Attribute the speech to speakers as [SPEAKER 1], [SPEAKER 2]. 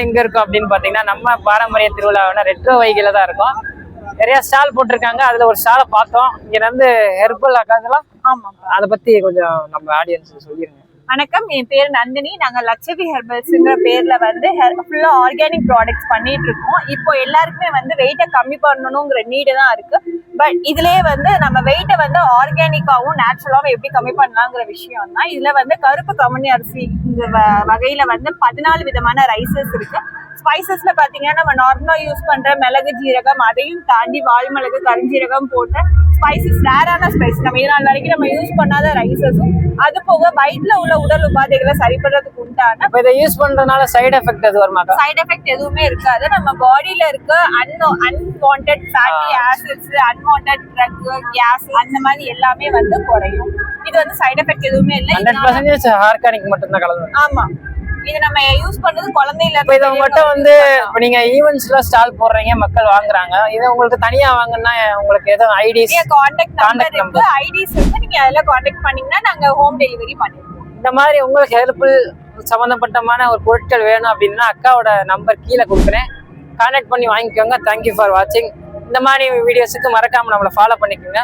[SPEAKER 1] எங்க இருக்கும் அப்படின்னு பாத்தீங்கன்னா நம்ம பாரம்பரிய திருவிழாவான ரெட்ரோ வைகில தான் இருக்கும். நிறைய ஸ்டால் போட்டிருக்காங்க. அதுல ஒரு ஸ்டாலை பார்த்தோம். இங்க வந்து ஹெர்பல் அக்காதெல்லாம்
[SPEAKER 2] ஆமாம்
[SPEAKER 1] அதை பத்தி கொஞ்சம் நம்ம ஆடியன்ஸ் சொல்லிருங்க.
[SPEAKER 2] வணக்கம். என் பேர் நந்தினி. நாங்க லட்சவி ஹெர்பல்ஸ்ங்கிற பேர்ல வந்து ஃபுல்லா ஆர்கானிக் ப்ராடக்ட்ஸ் பண்ணிட்டு இருக்கோம். இப்போ எல்லாருக்குமே வந்து வெயிட்டை கம்மி பண்ணணுங்கிற நீடு தான் இருக்கு. பட் இதுலயே வந்து நம்ம வெயிட்டை வந்து ஆர்கானிக்காவும் நேச்சுரலாவும் எப்படி கம்மி பண்ணலாங்கிற விஷயம் தான் இதுல வந்து கருப்பு கமனி அரிசி இந்த வ- வகையில வந்து பதினாலு விதமான ரைசஸ் இருக்கு. ஸ்பைசஸ்ல பாத்தீங்கன்னா நம்ம நார்மலா யூஸ் பண்ற மிளகு ஜீரகம் அதையும் தாண்டி வால்மிளகு கருஞ்சீரகம் போட்ட ஸ்பைசஸ் ரேரான ஸ்பைஸ் நம்ம இது நாள் வரைக்கும் நம்ம யூஸ் பண்ணாத ரைசஸும் அது போக வயிற்றுல உள்ள உடல் உபாதைகளை சரி பண்றதுக்கு உண்டான
[SPEAKER 1] இதை யூஸ் பண்றதுனால சைடு எஃபெக்ட் எது வருமாக்கா
[SPEAKER 2] சைடு எஃபெக்ட் எதுவுமே இருக்காது. நம்ம பாடியில இருக்க unwanted unwanted fatty acids unwanted drug case அந்த மாதிரி எல்லாமே வந்து குறையும். இது வந்து சைடு எஃபெக்ட் எதுவுமே இல்லை.
[SPEAKER 1] ஹண்ட்ரட்
[SPEAKER 2] இதனால-
[SPEAKER 1] பர்சன்டேஜ் ஆர்கானிக் மட்டும் தான் கலந்து
[SPEAKER 2] ஆமா. இது நம்ம யூஸ் பண்றது குழந்தையில
[SPEAKER 1] இப்ப இதை உங்கள்கிட்ட வந்து இப்ப நீங்க ஈவெண்ட்ஸ்ல ஸ்டால் போடுறீங்க மக்கள் வாங்குறாங்க. இதை உங்களுக்கு தனியா வாங்குனா உங்களுக்கு எதுவும் IDs
[SPEAKER 2] contact
[SPEAKER 1] Contact
[SPEAKER 2] number IDs இருக்கு நீங்க அதில் கான்டாக்ட் பண்ணீங்கன்னா நாங்க ஹோம் டெலிவரி பண்ணிடுவோம்.
[SPEAKER 1] இந்த மாதிரி உங்களுக்கு ஹெல்ப்ஃபுல் சம்மந்தப்பட்டமான ஒரு பொருட்கள் வேணும் அப்படின்னா அக்காவோட நம்பர் கீழே கொடுக்குறேன். கான்டாக்ட் பண்ணி வாங்கிக்கோங்க. தேங்க்யூ ஃபார் வாட்சிங் இந்த மாதிரி வீடியோஸுக்கு மறக்காம நம்மளை ஃபாலோ பண்ணிக்கோங்க.